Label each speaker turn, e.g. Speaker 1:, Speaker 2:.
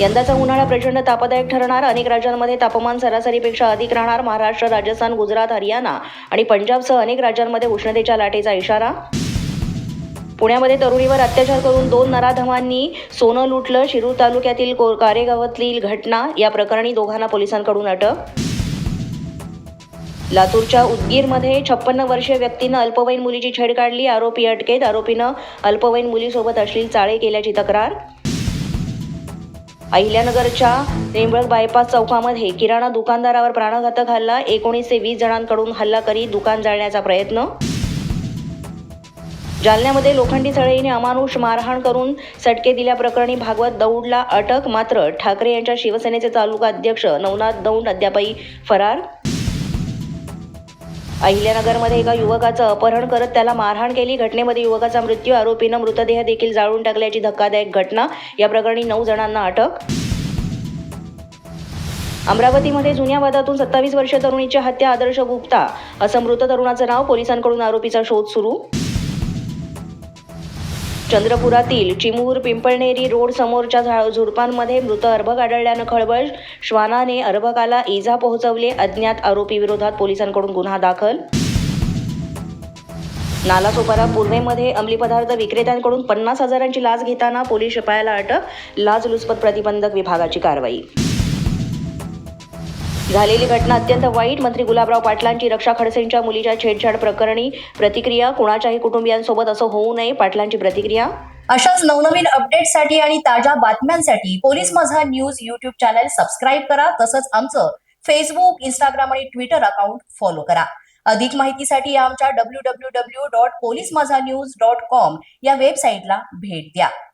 Speaker 1: यंदाचा उन्हाळा प्रचंड तापदायक ठरणार. अनेक राज्यांमध्ये तापमान सरासरीपेक्षा अधिक राहणार. महाराष्ट्र राजस्थान गुजरात हरियाणा आणि पंजाबसह अनेक राज्यांमध्ये उष्णतेच्या लाटेचा इशारा. पुण्यामध्ये तरुणीवर अत्याचार करून दोन नराधमांनी सोनं लुटलं. शिरूर तालुक्यातील को- कारेगावातील घटना या प्रकरणी दोघांना पोलिसांकडून अटक. लातूरच्या उदगीरमध्ये छप्पन्न वर्षीय व्यक्तीनं अल्पवयीन मुलीची छेड काढली. आरोपी अटकेत. आरोपीनं अल्पवयीन मुलीसोबत अश्लील चाळे केल्याची तक्रार. अहिल्यानगरच्या निंबळक बायपास चौकामध्ये किराणा दुकानदारावर प्राणघातक हल्ला एकोणीसशे वीस जणांकडून हल्ला करीत दुकान जाळण्याचा प्रयत्न. जालन्यामध्ये लोखंडी चळईने अमानुष मारहाण करून सटके दिल्याप्रकरणी भागवत दौडला अटक मात्र ठाकरे यांच्या शिवसेनेचे तालुका अध्यक्ष नवनाथ दौंड अद्यापही फरार. अहिल्यानगरमध्ये एका युवकाचं अपहरण करत त्याला मारहाण केली. घटनेमध्ये युवकाचा मृत्यू आरोपीनं मृतदेह देखील जाळून टाकल्याची धक्कादायक घटना. या प्रकरणी नऊ जणांना अटक. अमरावतीमध्ये जुन्या वादातून सत्तावीस वर्षीय तरुणीची हत्या आदर्श गुप्ता. असं मृत तरुणाचं नाव पोलिसांकडून आरोपीचा शोध सुरू. चंद्रपुरातील चिमूर पिंपळनेरी रोड समोरच्या झा- झुडपांमध्ये मृत अर्भक आढळल्यानं खळबळ. श्वानाने अर्भकाला इजा पोहोचवली. अज्ञात आरोपी विरोधात पोलिसांकडून गुन्हा दाखल. नालासोपारा पूर्वेमध्ये अंमली पदार्थ विक्रेत्यांकडून पन्नास हजारांची लाच घेताना पोलीस शिपायाला अटक. लाचलुचपत प्रतिबंधक विभागाची कारवाई. झालेली घटना अत्यंत वाईट. मंत्री गुलाबराव पाटलांची रक्षा खडसेंच्या मुलीच्या छेडछाड प्रकरणी प्रतिक्रिया कुणाच्याही कुटुंबियांसोबत असं होऊ नये पाटलांची प्रतिक्रिया?
Speaker 2: अशाच नवनवीन अपडेटसाठी आणि ताज्या बातम्यांसाठी police Majha news YouTube channel subscribe करा. तसंच आमचं फेसबुक इंस्टाग्राम आणि ट्विटर अकाउंट फॉलो करा. अधिक माहितीसाठी आमच्या W W W dot police Majha news dot com या वेबसाईटला भेट द्या.